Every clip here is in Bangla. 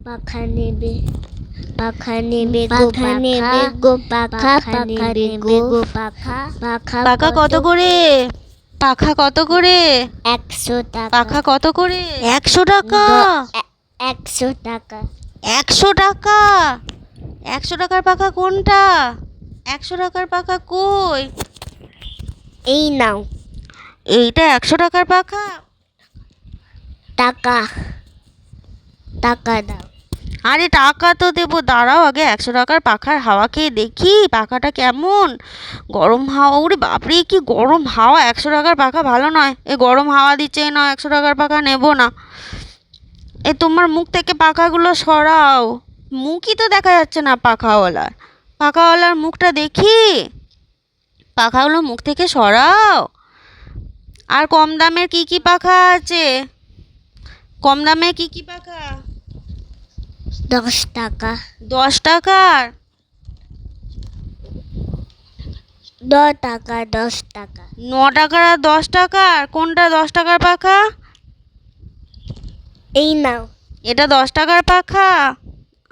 পাখা নেবে পাখা নেবে পাখা নেবে গো পাখা পাখা নেবে গো পাখা পাখা পাখা কত করে? পাখা কত করে? একশো টাকা। পাখা কত করে? একশো টাকা? একশো টাকা। একশো টাকা? একশো টাকার পাখা কোনটা? একশো টাকার পাখা কই? এই নাও। এইটা একশো টাকার পাখা? টাকা। টাকা দাও। আরে টাকা তো দেবো, দাঁড়াও আগে একশো টাকার পাখার হাওয়া খেয়ে দেখি, পাখাটা কেমন? গরম হাওয়া, ওরে বাপরে, কি গরম হাওয়া, একশো টাকার পাখা ভালো নয়। এ গরম হাওয়া দিচ্ছে, না একশো টাকার পাখা নেব না। এ তোমার মুখ থেকে পাখাগুলো সরাও। মুখই তো দেখা যাচ্ছে না পাখাওয়ালার। পাখাওয়ালার মুখটা দেখি। পাখাগুলো মুখ থেকে সরাও। আর কম দামের কি কি পাখা আছে? কম দামে কি কি পাখা? দশ টাকা। দশ টাকার? দ টাকা দশ টাকা। ন টাকার আর দশ টাকার? কোনটা দশ টাকার পাখা? এই নাও। এটা দশ টাকার পাখা?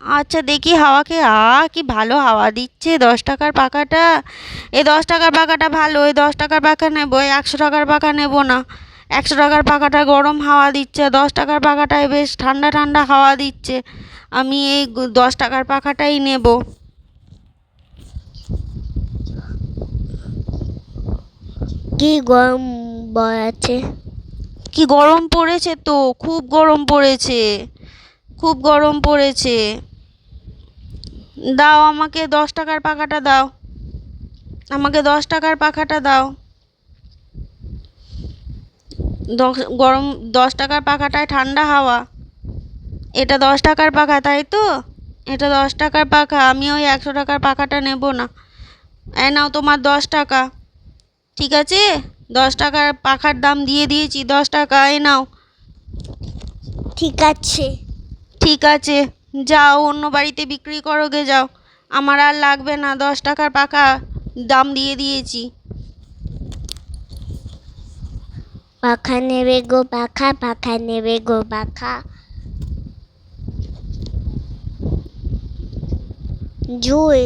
আচ্ছা দেখি হাওয়াকে। আ কি ভালো হাওয়া দিচ্ছে দশ টাকার পাখাটা। এই দশ টাকার পাখাটা ভালো এই দশ টাকার পাখা নেব এই একশো টাকার পাখা নেব না। একশো টাকার পাখাটা গরম হাওয়া দিচ্ছে দশ টাকার পাখাটায় বেশ ঠান্ডা ঠান্ডা হাওয়া দিচ্ছে। আমি এই দশ টাকার পাখাটাই নেব। কি গরম আছে কি গরম পড়েছে তো খুব গরম পড়েছে খুব গরম পড়েছে। দাও আমাকে দশ টাকার পাখাটা দাও। আমাকে দশ টাকার পাখাটা দাও। গরম দশ টাকার পাখাটায় ঠান্ডা হাওয়া। এটা দশ টাকার পাখা তাই তো? এটা দশ টাকার পাখা আমি ওই একশো টাকার পাখাটা নেব না। এই নাও তোমার দশ টাকা। ঠিক আছে? দশ টাকার পাখার দাম দিয়ে দিয়েছি দশ টাকা এই নাও। ঠিক আছে। ঠিক আছে যাও অন্য বাড়িতে বিক্রি করো গে যাও। আমার আর লাগবে না দশ টাকার পাখা দাম দিয়ে দিয়েছি। পাখা নেবে গো পাখা পাখা নেবে গো পাখা জুই